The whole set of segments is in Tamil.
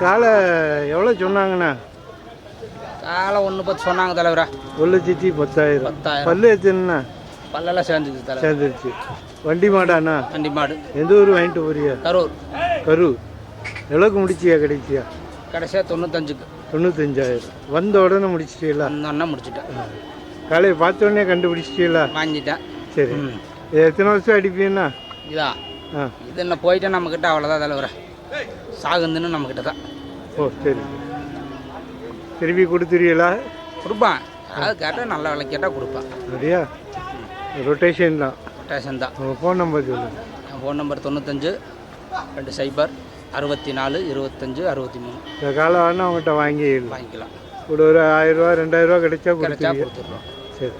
காலை எவ்வளோ சொன்னாங்கண்ணா? காலை ஒன்று பத்து சொன்னாங்க தலைவரா. ஒரு லட்சத்தி பத்தாயிரம். பத்தாயிரம். பல்லு எத்தனைண்ணா? பல்லெல்லாம் சேர்ந்துச்சு சேர்ந்துருச்சு. வண்டி மாடாண்ணா? வண்டி மாடு. எந்த ஊர் வாங்கிட்டு போறியா கரூர். கரூர். எவ்வளோக்கு முடிச்சியா கிடைச்சியா கடைசியாக தொண்ணூத்தஞ்சுக்கு. தொண்ணூத்தஞ்சாயிரம். வந்த உடனே முடிச்சிட்டீங்களா? அண்ணன் முடிச்சுட்டேன். காலையை பார்த்த உடனே கண்டுபிடிச்சிட்டீங்களா? வாங்கிட்டேன். சரி. எத்தனை வருஷம் அடிப்பீங்கண்ணா? இதா? ஆ. இது என்ன போயிட்டா நம்மக்கிட்ட அவ்வளோதான் தலைவரா. சாகுந்துன்னு நம்மக்கிட்ட தான். ஓ சரி. திருப்பி கொடுத்துருவீங்களா? கொடுப்பான். அதாவது கேட்டால் நல்ல விலை கேட்டால் கொடுப்பான். அப்படியா? ரொட்டேஷன் தான். ஸ்டேஷன் தான். ஃபோன் நம்பர் சொல்லுங்கள் ஃபோன் நம்பர் தொண்ணூத்தஞ்சு ரெண்டு சைபர் அறுபத்தி நாலு இருபத்தஞ்சு அறுபத்தி மூணு இந்த காலை வேணா அவங்ககிட்ட வாங்கிடலாம். வாங்கிக்கலாம். கூட ஒரு ஆயிரரூவா ரெண்டாயிரரூவா கிடைச்சா கிடைச்சா கொடுத்துட்றோம் சரி.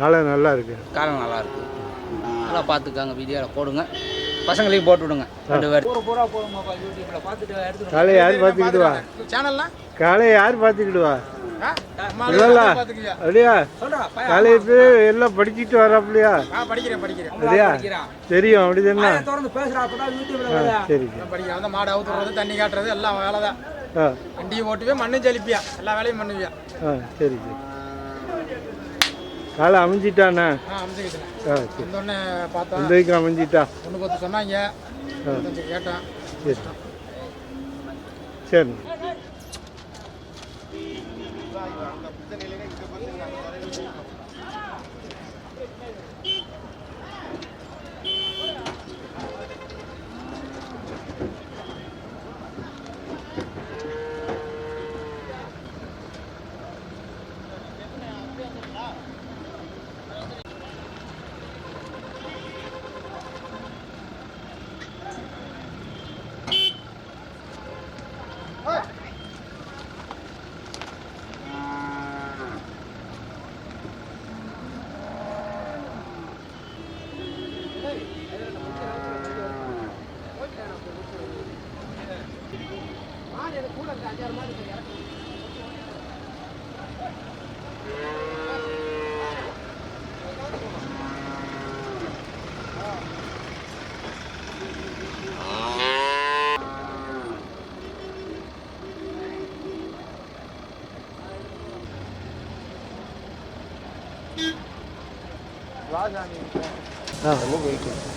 காலை நல்லா இருக்கு. காலம் நல்லா இருக்கு. நல்லா பார்த்துக்காங்க வீடியோவில் போடுங்க. பசங்களையும் போட்டு விடுங்க. ரெண்டு பேர். காலை யார் பார்த்துக்கிடுவா காலை யார் பார்த்துக்கிடுவா இல்லைல்ல அப்படியா? சொல்றா காலை இப்போ எல்லாம் படிச்சுட்டு வராப்லையா? படிக்கிறேன் படிக்கிறேன். அப்படியா? தெரியும் அப்படி தானே திறந்து பேசுறா அப்பதான் யூடியூப்ல ஆ சரி படிக்கிறேன். மாடு அவுத்துறது தண்ணி காட்டுறது எல்லாம் வேலை தான் ஆ. வண்டியை ஓட்டுவே மண்ணும் செழிப்பியா எல்லா வேலையும் பண்ணுவியா? ஆ சரி சரி. காலை அமைஞ்சிட்டாண்ணா. ஆ வந்தோடனே பார்த்தா இந்த அமைஞ்சிட்டா? ஒன்று பத்து சொன்னாங்க. கேட்டேன். சரி. சரி.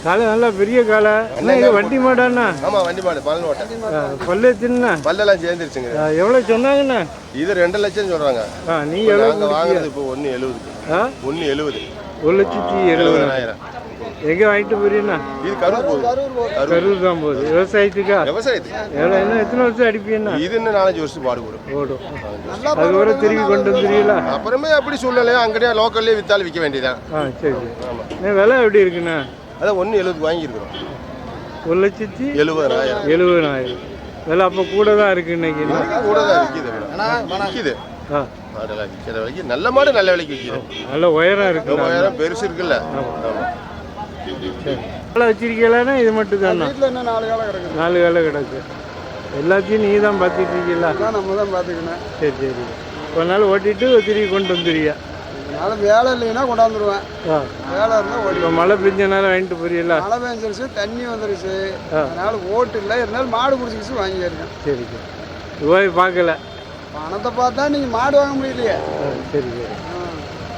காலை நல்லா பெரிய காலை. என்ன இது வண்டி மாடாண்ணா? ஆமா வண்டி மாடு பல்லு ஓட்ட ஆ, பல்லு எத்தினா பல்லெல்லாம் சேர்ந்துருச்சுங்க. எவ்வளோ சொன்னாங்கண்ணா? இது ரெண்டு லட்சம் சொல்றாங்க. ஆ நீ எவ்வளோ வாங்குறது இப்போ ஒன்னு எழுபது. ஆ? ஒன்னு எழுபது. ஒரு லட்சத்தி எழுபதாயிரம். எங்கே வாங்கிட்டு போறீங்கண்ணா இது கரூர் போகுது. கரூர் தான் போகுது. விவசாயத்துக்கா? விவசாயத்துக்கு. எவ்வளோ என்ன எத்தனை வருஷம் அடிப்பீங்கண்ணா இது இன்னும் நாலஞ்சு வருஷம் பாடுபடும் ஓடும். அதுக்கப்புறம் திரும்பி கொண்டு வந்துடுவீங்களா அப்புறமே அப்படி சூழ்நிலையோ அங்கேயே லோக்கல்லே வித்தாலும் விற்க வேண்டியதான் ஆ சரி சரி. ஆமா. என்ன விலை எப்படி இருக்குண்ணா? அதான் ஒன்னு எழுபது வாங்கியிருக்கிறோம். ஒரு லட்சத்தி எழுபதாயிரம் எழுபதாயிரம் விலை அப்போ கூட தான் இருக்கு இன்னைக்கு. கூட தான் விற்கிது விற்கிது. ஆ. மாடெல்லாம் விற்கிற விலைக்கு நல்ல மாடு நல்ல விலைக்கு விற்கிது. நல்ல உயரம் இருக்கு மூவாயிரம் பெருசு இருக்குல்ல. ஆமா. வேலை வச்சிருக்கீங்களாண்ணா இது மட்டும் தானா இன்னும் நாலு வேலை கிடக்குது. நாலு வேலை கிடக்கு. எல்லாத்தையும் நீ தான் பார்த்துட்டு இருக்கீங்களா நம்ம தான் பார்த்துக்கணும் சரி சரி. ஒரு நாள் ஓட்டிட்டு திரும்பி கொண்டு வந்துடுவியா அதனால வேலை இல்லைன்னா கொண்டாந்துருவேன். வேலை இருந்தால் ஓடி. மழை பெஞ்சனால வாங்கிட்டு போறீங்களா? மழை பெஞ்சிருச்சு தண்ணி வந்துருச்சு. அதனால ஓட்டு இல்லை. இருந்தாலும் மாடு பிடிச்சிக்கிச்சு வாங்கியிருக்கேன் சரி சரி. போய் பார்க்கல. பணத்தை பார்த்தா நீங்கள் மாடு வாங்க முடியலையே. சரி சரி.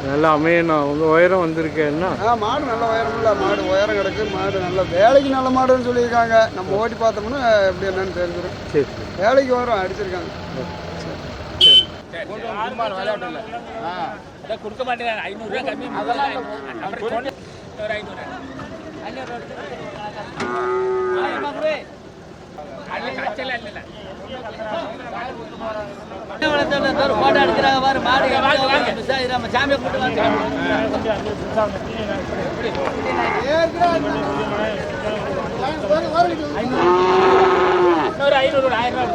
நல்லா அமையணும். உங்கள் உயரம் வந்திருக்கேன்னா ஆ மாடு நல்ல உயரம் இல்லை மாடு. உயரம் கிடக்கு. மாடு நல்ல வேலைக்கு நல்ல மாடுன்னு சொல்லியிருக்காங்க. நம்ம ஓட்டி பார்த்தோம்னா எப்படி என்னன்னு தெரிஞ்சிடும். சரி சரி. வேலைக்கு வரும் அடிச்சிருக்காங்க. கொடுக்க மாட்டேன் ஐநூறுரூவா கம்மி அப்புறம் போட்டோ எடுக்கிறாங்க பாரு மாடு நம்ம சாமியை கூட்டு வாங்க ஐநூறு ஆயிரம் ரூபாய்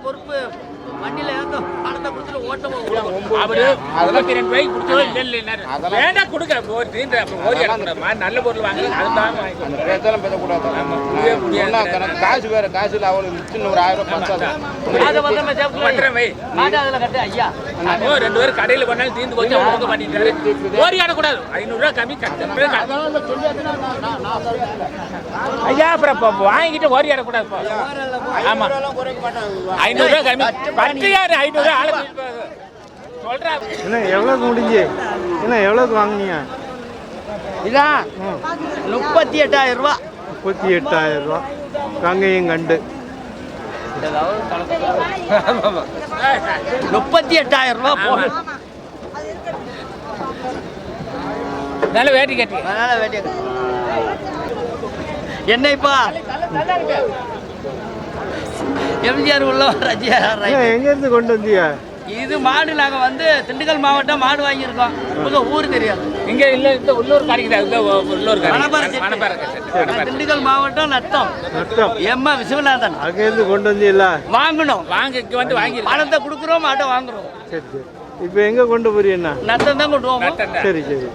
பொறுப்பு காசு வேற காசு இல்லை அவளுக்கு ஒரு ஆயிரம் ரூபாய் ரெண்டு பேரும் கடையில் கொண்டாலும் தீர்ந்து போச்சு கொடுக்க மாட்டேங்கிறாரு ஓடி ஆடக்கூடாது. ஐநூறுரூவா கம்மி ஐயா அப்புறம் வாங்கிட்டு ஆடக்கூடாது இப்போ ஆமா. கம்மி. பத்து யாரு ஐநூறுரூவா ஆளு சொல்றா. என்ன எவ்வளோக்கு முடிஞ்சு? என்ன எவ்வளோக்கு வாங்குனீங்க? இதான் முப்பத்தி எட்டாயிரம் ரூபா. முப்பத்தி எட்டாயிரம் ரூபா. காங்கேயம் கண்டு. முப்பத்தி எட்டாயிரம் ரூபா போகும் நல்ல வேட்டி கட்டி அதனால வேண்டிய என்னைப்பா? எம்ஜிஆர் உள்ள ரஜியார் எங்கேருந்து கொண்டு வந்தீங்க இது மாடு நாங்க வந்து திண்டுக்கல் மாவட்டம் மாடு வாங்கியிருக்கோம். உங்க ஊர் தெரியாது. இங்க இல்ல இந்த உள்ளூர் காரிக்குதா இந்த உள்ளூர் திண்டுக்கல் மாவட்டம் நத்தம். நஷ்டம் எம்மா விஸ்வநாதன். அங்கேருந்து கொண்டு வந்தீங்களா? வாங்கணும். வாங்க இங்க வந்து வாங்கி பணத்தை கொடுக்குறோம் மாட்டை வாங்குறோம். சரி சரி. இப்போ எங்கே கொண்டு போறீங்கண்ணா நத்தம் தான் கொண்டு போவோம். சரி சரி.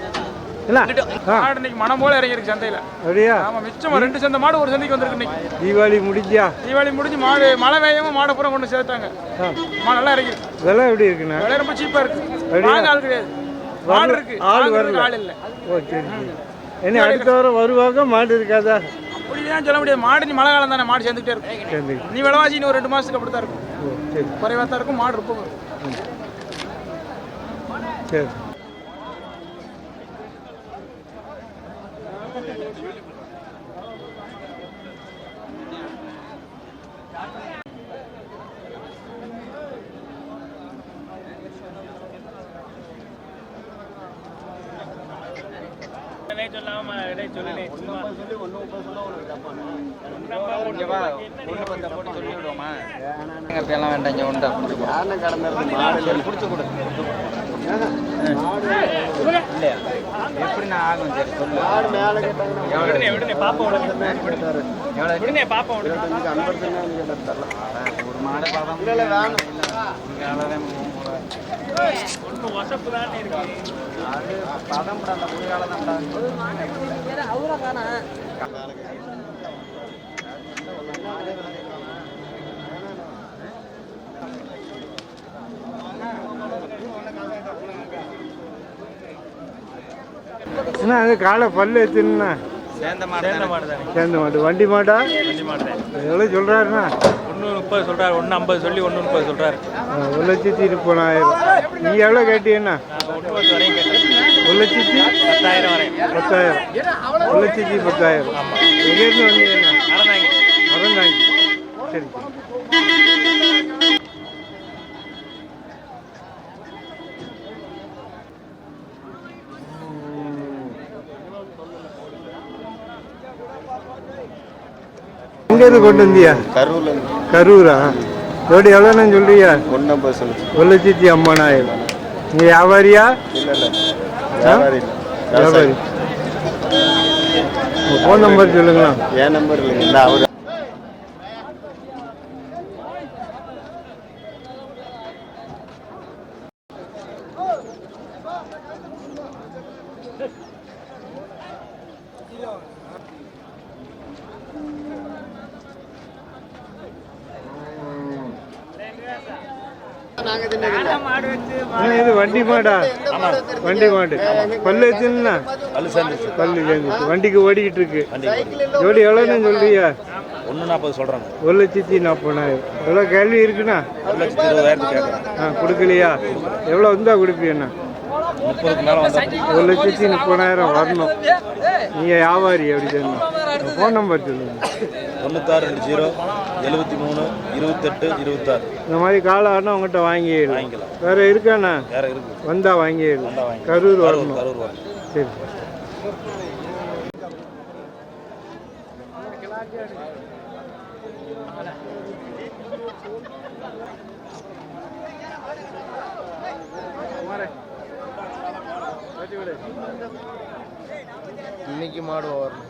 என்ன ஆ. மாடு இன்னைக்கு மனம் போல இறங்கிருக்கு சந்தையில. அப்படியா? ஆமா மிச்சம் ரெண்டு சந்தை மாடு ஒரு சந்தைக்கு வந்திருக்கு இன்னைக்கு. தீபாவளி முடிஞ்சியா? தீபாவளி முடிஞ்சு மாடு மழை வேகமும் மாடை பூரா கொண்டு சேர்த்தாங்க. மாடு நல்லா இறங்கிருக்கு விலை எப்படி இருக்குண்ணா? விலை ரொம்ப சீப்பா இருக்கு. ஆள் கிடையாது. மாடு இருக்கு. ஆள் வரல. ஆள் இல்ல. ஓ சரி சரி. என்ன அடுத்த வாரம் வருவாங்க? மாடு இருக்காதா? அப்படிதான் சொல்ல முடியாது. மாடு மழை காலம் தானே. மாடு சேர்ந்துட்டே இருக்கும் நீ விலைவாசி இன்னும் ஒரு ரெண்டு மாசத்துக்கு அப்படித்தான் இருக்கும். ஓ சரி. குறைவா தான் இருக்கும். மாடு ரொம்ப. சரி எல்லாம் வேண்டாம் இங்கே உண்டா கடந்திருக்கு மாடு பிடிச்சி கொடு எப்படி நான் ஆகும் சரி சொல்லு. மாடு மேலே கேட்டாங்கன்னா விடுனே பாப்பா விடுனே பாப்பா இருபத்தஞ்சுக்கு ஐம்பது கேட்டால் ஒரு மாடு பாதம் இல்லை இல்லை வேணும். அது பதம் அந்த குளிரால தான். என்ன அது காலை பல்லு எத்துனா சேர்ந்த மாடு சேர்ந்த மாடு வண்டி மாடா? எவ்வளோ சொல்கிறாருண்ணா ஒன்று முப்பது சொல்றாரு ஒன்று ஐம்பது சொல்லி ஒன்று முப்பது சொல்றாரு. ஒரு லட்சத்தி முப்பதாயிரம் நீங்கள் எவ்வளோ கேட்டீங்கண்ணா ஒரு லட்சத்தி? பத்தாயிரம் வரையும். பத்தாயிரம். ஒரு லட்சத்தி பத்தாயிரம். எங்கேருந்து வந்தீங்கண்ணா? எங்கேருந்து கொண்டு வந்தியா? கரூர்ல கரூரா? ஜோடி எவ்வளோண்ணா சொல்றியா? ஒரு லட்சத்தி ஐம்பதாயிரம் நீங்கள் வியாபாரியா? வியாபாரி உங்கள் ஃபோன் நம்பர் சொல்லுங்களா என் நம்பர் இல்லைங்க. இந்த அவர் அண்ணா, இது வண்டி மாடா வண்டி மாடு பல்லு எத்துனா பல்லு சேர்ந்துச்சு. வண்டிக்கு ஓடிக்கிட்டு இருக்கு. ஜோடி எவ்வளோன்னு சொல்றியா? ஒன்று நாற்பது சொல்கிறாங்க ஒரு லட்சத்தி நாற்பதாயிரம் எவ்வளோ கேள்வி இருக்குண்ணா? ஒரு லட்சத்தி இருபதாயிரத்துக்கு ஆ கொடுக்கலையா? எவ்வளோ வந்தா கொடுப்பீண்ணா முப்பதுக்கு மேலே வந்தால் ஒரு லட்சத்தி முப்பதாயிரம் வரணும். நீங்கள் வியாபாரி அப்படி சொன்னா. ஃபோன் நம்பர் சொல்லுங்கள் தொண்ணூத்தாறு ரெண்டு ஜீரோ எழுபத்தி மூணு இருபத்தெட்டு இருபத்தாறு. இந்த மாதிரி காலை ஆடினா உங்கள்கிட்ட வாங்கிடலாம். வாங்கிக்கலாம். வேற இருக்காண்ணா? வேற இருக்கு. வந்தா வாங்கிடலாம். கரூர் வரணும். கரூர் வரணும். சரி இன்னைக்கு மாடு வரும்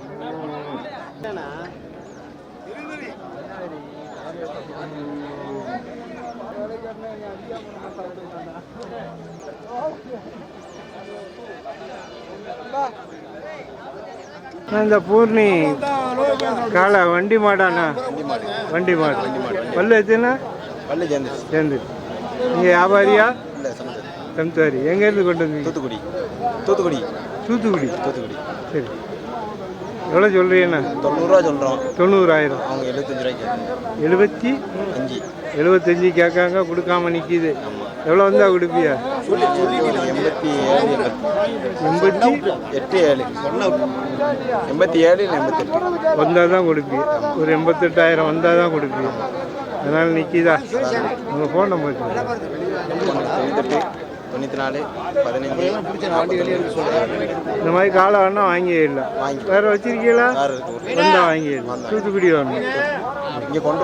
இந்த பூர்ணி காலை வண்டி மாடாண்ணா? வண்டி மாடு. பல்லு எத்தனை? பள்ளி சேர்ந்துச்சு சேர்ந்து நீங்கள் வியாபாரியா? சம்சாரி. எங்கேருந்து கொண்டு வந்தீங்க? தூத்துக்குடி. தூத்துக்குடி. தூத்துக்குடி. தூத்துக்குடி. சரி. எவ்வளோ சொல்கிறீங்கண்ணா தொண்ணூறுரூவா சொல்கிறோம் தொண்ணூறாயிரம். அவங்க எழுபத்தஞ்சு ரூபாய்க்கு. எழுபத்தி? அஞ்சு. எழுபத்தஞ்சி கேட்காங்க கொடுக்காம நிற்கிது எவ்வளோ வந்தா கொடுப்பியா? சொல்லி சொல்லிட்டீங்க. எண்பத்தி ஏழு எண்பத்தி? எட்டு ஏழு. சொன்ன எண்பத்தி ஏழு இல்லை எண்பத்தெட்டு. வந்தால் தான் கொடுப்பி. ஒரு எண்பத்தெட்டாயிரம் வந்தால் தான் கொடுப்பி. அதனால் நிற்கிதா உங்கள் ஃபோன் நம்பர் தொண்ணூற்றி நாலு பதினஞ்சு இந்த மாதிரி காலை வேணா வாங்கிடலாம் வாங்கி. வேற வச்சிருக்கீங்களா? கார் இருக்கு ஒரு வந்தா வாங்கிடலாம் தூத்துக்குடி வரணும் இங்கே கொண்டு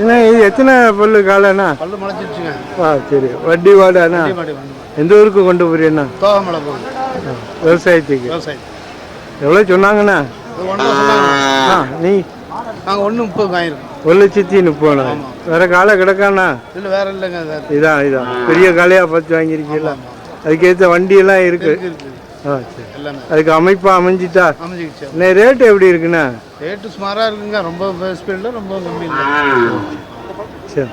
என்ன இது எத்தனை பல்லு காலைண்ணா? பல்லு முளைச்சிருச்சுங்க. ஆ சரி. வட்டி வாடாண்ணா எந்த ஊருக்கு கொண்டு போறீண்ணா தோகமலை விவசாயத்துக்கு. விவசாயம் எவ்வளோ சொன்னாங்கண்ணா? ஆ நீ? நாங்கள் ஒன்று முப்பது வாங்கியிருக்கோம். ஒரு லட்சத்தி முப்பது வேற காலை கிடக்காண்ணா? இல்லை வேற இல்லைங்க இதான் இதான். பெரிய காலையாக பார்த்து வாங்கியிருக்கீங்களா? அதுக்கேற்ற வண்டியெல்லாம் இருக்கு. ஆ சரி. அதுக்கு அமைப்பாக அமைஞ்சிட்டா? அமைஞ்சிக்கிச்சு. ரேட்டு எப்படி இருக்குண்ணா? ரேட்டு சுமாராக இருக்குங்க. ரொம்ப ஸ்பீடில் ரொம்ப கம்மி இல்லை. சரி.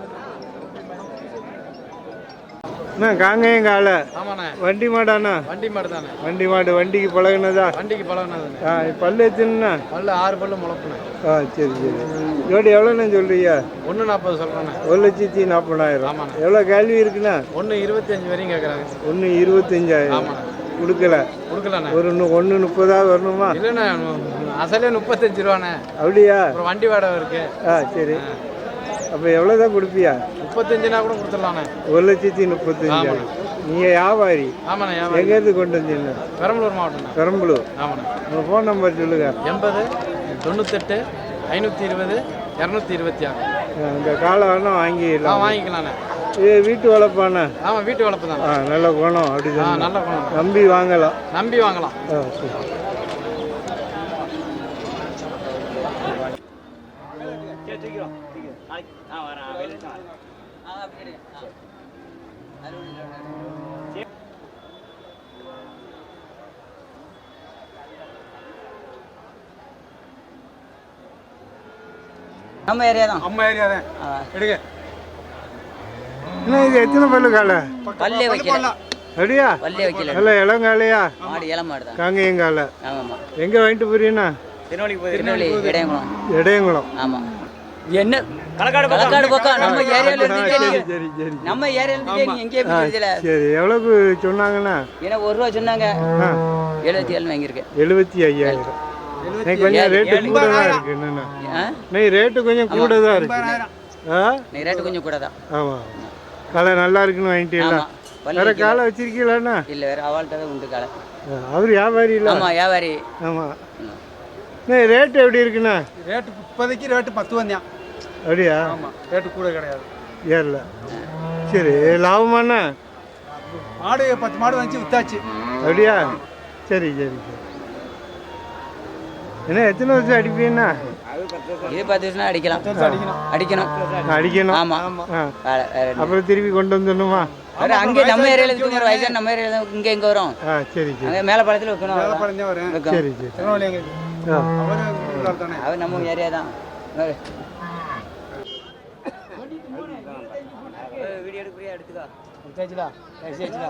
அண்ணா காங்கேயம் காலை ஆமாண்ணே. வண்டி மாடாண்ணா? வண்டி மாடு தானே வண்டி மாடு வண்டிக்கு பழகுனதா? வண்டிக்கு பழகினதுண்ணே. ஆ பல்லு எத்தனைண்ணா பல்லு ஆறு பல்லு முளைப்புண்ணே. ஆ சரி சரி. ஜோடி எவ்வளோண்ணா சொல்றீங்க? ஒன்று நாற்பது சொல்கிறேண்ணே ஒரு லட்சத்தி நாற்பதாயிரம். எவ்வளோ கேள்வி இருக்குண்ணா? ஒன்று இருபத்தஞ்சு வரையும் கேட்குறாங்க ஒன்று இருபத்தஞ்சாயிரம். கொடுக்கல. கொடுக்கலண்ணே. ஒரு ஒன்று முப்பதாவது வரணுமா? இல்லைண்ணே அசலே முப்பத்தஞ்சு ரூபாண்ணே. அப்படியா? வண்டி வாடகை இருக்கு. ஆ சரி. அப்போ எவ்வளோ தான் கொடுப்பியா? முப்பத்தஞ்சுனா கூட கொடுத்துடலாண்ணே. ஒரு லட்சத்தி முப்பத்தஞ்சாயிரம் நீங்கள் வியாபாரி. ஆமாண்ணே. எங்கேருந்து கொண்டு வந்தீங்க? பெரம்பலூர் மாவட்டம்ண்ணே. பெரம்பலூர். ஆமாண்ணே. உங்கள் ஃபோன் நம்பர் சொல்லுங்க. எண்பது தொண்ணூத்தெட்டு ஐநூற்றி இருபது இரநூத்தி இருபத்தி ஆறு. இந்த காலை வேணா வாங்கிடலாம். வாங்கிக்கலாண்ணே. இது வீட்டு வளர்ப்பாண்ணா. ஆமாம் வீட்டு வளர்ப்பு தான் நல்ல குணம் அப்படி நல்ல குணம். நம்பி வாங்கலாம். நம்பி வாங்கலாம். ஆ சரி. நம்ம ஏரியா தான். அம்மா ஏரியா தான். எடுங்க. என்ன இது எத்தனை பல்லு காலை? பல்லே வைக்கல. அப்படியா வள்ளி வைக்கல. நல்ல இளங்காலையா மாடு இளம் மாடு தான் காங்கேயங்கால ஆமாம்மா. எங்கே வாங்கிட்டு போறீங்கண்ணா திருநெல்வேலி இடையங்குளம். இடையங்குளம். ஆமாம் என்ன? களக்காடு பக்கம். நம்ம சரி சரி நம்ம நீங்க எங்கேயே ஆ, போய் தெரியல சரி எவ்வளோக்கு சொன்னாங்கண்ணா ஏன்னா ஒரு ரூபா சொன்னாங்க. எழுபத்தி ஏழு வாங்கியிருக்கேன். எழுபத்தி ஐயாயிரம். கொஞ்சம் ரேட்டு. கூட தான் இருக்கு என்னண்ணா ஆ? இன்னைக்கு ரேட்டு கொஞ்சம் கூட தான் இருக்கு ஆ? நீ ரேட்டு கொஞ்சம் கூட தான் ஆமாம் காலை நல்லா இருக்குன்னு வாங்கிட்டீங்களா வேற. காலை வச்சிருக்கீங்களாண்ணா இல்லை வேற அவள்கிட்ட தான் உண்டு காலை. அவர் வியாபாரி இல்லை? ஆமாம் வியாபாரி. ஆமாம் அண்ணா ரேட்டு எப்படி இருக்குண்ணா? ரேட்டு இப்போதைக்கு ரேட்டு பத்து வந்தேன் அப்படியா? ஆமாம் ரேட்டு கூட கிடையாது. ஏறல. சரி லாபமாண்ணா? மாடு பத்து மாடு வந்துச்சு வித்தாச்சு. அப்படியா? சரி சரி சரி. என்ன எத்தனை வருஷம் அடிப்பீங்கண்ணா இது பத்து வருஷம் அடிக்கலாம். அடிக்கணும். அடிக்கணும். ஆமாம் ஆ வேற வேற என்ன? அப்புறம் திருப்பி கொண்டு வந்துடணுமா அங்கே நம்ம ஏரியாவில் இருக்கிற வயசான நம்ம ஏரியாவில் இங்கே எங்கே வரும்? சரி சரி. அங்கே மேலே பழத்தில் வைக்கணும். அவ்வளவுதான். பழஞ்சா வரும். சரி சரி. அவரு நம்ம ஏரியா தான். வீடியோ எடுக்கிறியா எடுத்துக்கோ. வித்தாச்சுடா பேசியாச்சுடா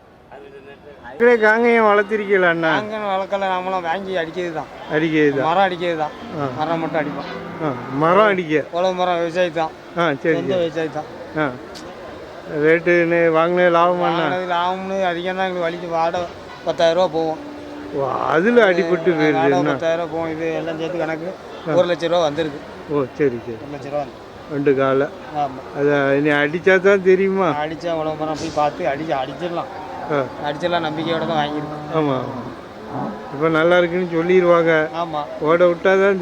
இப்படியே காங்கேயம் வளர்த்திருக்கீங்களாண்ணா நாங்கள் வளர்க்கல நாமளும் வாங்கி அடிக்கிறது தான் அடிக்கிறது தான் மரம் அடிக்கிறது தான். மரம் மட்டும் அடிப்போம். ஆ மரம் அடிக்க? உழவு மரம் விவசாயி தான் ஆ சரி சொந்த சரி. விவசாயி தான் ஆ. ரேட்டு வாங்கினது லாபமாண்ணா வாங்கினது லாபம்னு தான் எங்களுக்கு வலிக்கு வாடகை பத்தாயிரம் ரூபா போகும். ஓ அதில் அடிபட்டு வாடகை பத்தாயிரம் ரூபா போகும் இது எல்லாம் சேர்த்து கணக்கு ஒரு லட்ச ரூபா வந்துருக்கு. ஓ சரி சரி. ஒரு லட்ச ரூபா வந்து ரெண்டு காலை. ஆமாம் அதை நீ அடித்தா தான் தெரியுமா? அடித்தா உழவு மரம் போய் பார்த்து அடிச்சு அடிச்சிடலாம். ஆ. அடிச்சிடலாம் நம்பிக்கையோட தான் வாங்கியிருக்கோம் ஆமாம் இப்போ நல்லா இருக்குன்னு சொல்லிடுவாங்க ஆமாம் ஓட விட்டா தான்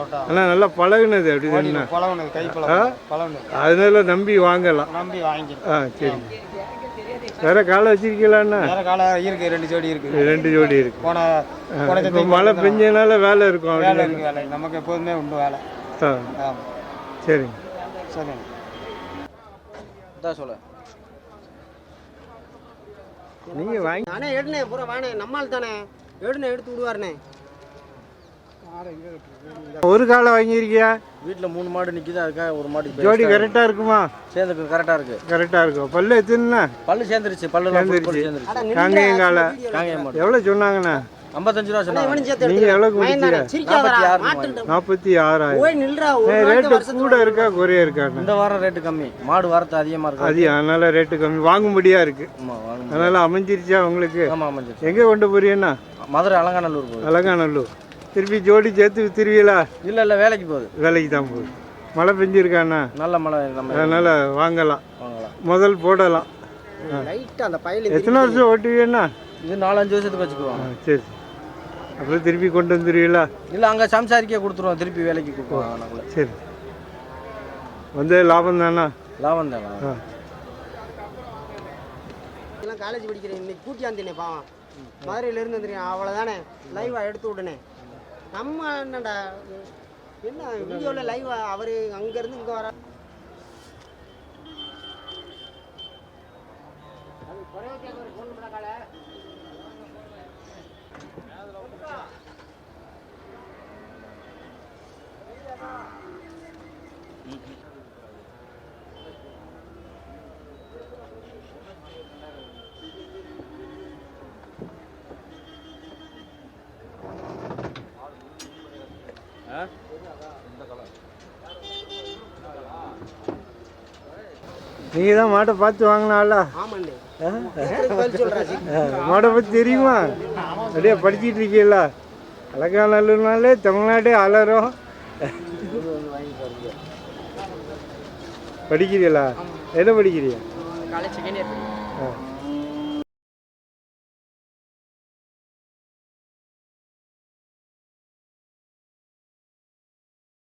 விட்டா. ஆனால் நல்லா பழகுனது அப்படி தானே? பழகுனது கை பழகுனது அதனால நம்பி வாங்கலாம். நம்பி வாங்கிக்கலாம் ஆ சரி. வேற காலை வச்சிருக்கீங்களாண்ணா வேற காலம் இருக்கு ரெண்டு ஜோடி இருக்கு. ரெண்டு ஜோடி இருக்கு. போன இப்போ மழை. பெஞ்சனால வேலை இருக்கும் வேலை இருக்கு வேலை. நமக்கு எப்போதுமே உண்டு வேலை. ஆ. சரிங்க. சரி தான் சொல்ல. நீங்கள் வாங்கி அண்ணே எடுனே பூரா வாணே நம்மால் தானே. எடுனே எடுத்து விடுவாருண்ணே ஒரு காலை வாங்கியிருக்கியா? வீட்டில் மூணு மாடு நிற்கிது அதுக்காக ஒரு மாடு ஜோடி கரெக்டாக இருக்குமா? சேர்ந்துருக்கு கரெக்டாக இருக்கு. கரெக்டாக இருக்கும் பல்லு எத்தனைண்ணா பல்லு சேர்ந்துருச்சு பல்லு சேர்ந்துருச்சு. சேர்ந்துருச்சு. காங்கேயம் காலை. காங்கேயம் மாடு. எவ்வளோ சொன்னாங்கண்ணா? ஐம்பத்தஞ்சு ரூபா சொன்னாங்க நீங்கள் எவ்வளோ கொடுத்தீங்க நாற்பத்தி ஆறு மாடு. நாற்பத்தி ஆறாயிரம். ரேட்டு கூட இருக்கா குறைய இருக்காண்ணா இந்த வாரம் ரேட்டு கம்மி. மாடு வரத்து அதிகமாக இருக்கு. அது அதனால ரேட்டு கம்மி. வாங்கும்படியா இருக்கு. அதனால அமைஞ்சிருச்சா உங்களுக்கு? ஆமாம் ஆமாம் எங்கே கொண்டு போறீங்கன்னா மதுரை அலங்காநல்லூர் போகுது. அலங்காநல்லூர். திருப்பி ஜோடி சேர்த்து வித்துருவீங்களா? இல்லை இல்லை வேலைக்கு போகுது. வேலைக்கு தான் போகுது. மழை பெஞ்சிருக்காண்ணா நல்ல மழை நம்ம அதனால வாங்கலாம். வாங்கலாம். முதல் போடலாம். எத்தனை வருஷம் ஓட்டுவீங்கன்னா இது நாலஞ்சு வருஷத்துக்கு வச்சுக்குவோம். ஆ, சரி. அப்புறம் திருப்பி கொண்டு வந்துடுவீங்களா? இல்லை அங்கே சம்சாரிக்கே கொடுத்துருவோம். திருப்பி வேலைக்கு கொடுப்போம் நாங்களே சரி. வந்து லாபம் தானா? லாபம் தானா? எல்லாம் காலேஜ் படிக்கிறேன் இன்னைக்கு கூட்டியாந்தேனே பாவம். மதுரையில இருந்து வந்துருக்கேன் அவ்வளோதானே லைவா எடுத்து விடனே நம்ம என்னடா என்ன வீடியோவில் லைவா அவர் அங்கேருந்து இங்கே வர நீங்கள் தான் மாட்டை பார்த்து வாங்கினால ஆமாண்டே பதில் சொல்கிறேன் மாடை பற்றி தெரியுமா? அப்படியே படிச்சிட்டு இருக்கீங்களா அலங்காநல்லூர்னாலே தமிழ்நாடே அலறும். படிக்கிறீங்களா? என்ன படிக்கிறீங்க? காலேஜ் செகண்ட் இயர் ஆ